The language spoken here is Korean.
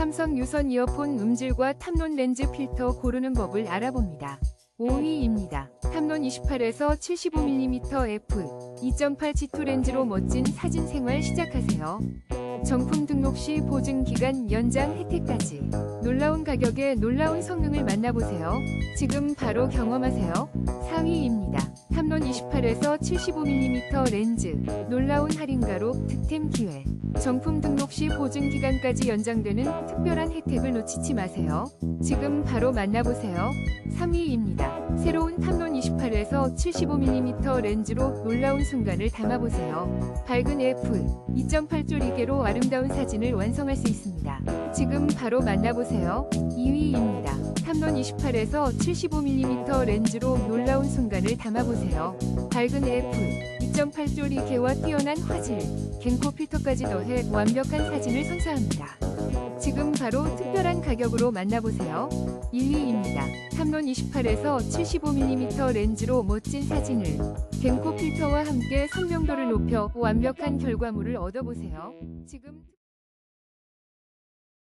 삼성 유선 이어폰 음질과 탐론 렌즈 필터 고르는 법을 알아봅니다. 5위입니다. 탐론 28에서 75mm f 2.8 G2 렌즈로 멋진 사진 생활 시작하세요. 정품 등록 시 보증 기간 연장 혜택까지 놀라운 가격에 놀라운 성능을 만나보세요. 지금 바로 경험하세요. 4위 75mm 렌즈 놀라운 할인가로 득템 기회 정품 등록 시 보증 기간까지 연장되는 특별한 혜택을 놓치지 마세요. 지금 바로 만나보세요. 3위입니다. 새로운 탐론 28에서 75mm 렌즈로 놀라운 순간을 담아보세요. 밝은 F 2.8조 리개로 아름다운 사진을 완성할 수 있습니다. 지금 바로 만나보세요. 2위입니다. 탐론 28에서 75mm 렌즈로 놀라운 순간을 담아보세요. 밝은 F 2.8조 리 개와 뛰어난 화질, 갱코 필터까지 더해 완벽한 사진을 선사합니다. 지금 바로 특별한 가격으로 만나보세요. 1위입니다. 탐론 28에서 75mm 렌즈로 멋진 사진을 갱코 필터와 함께 선명도를 높여 완벽한 결과물을 얻어보세요. 지금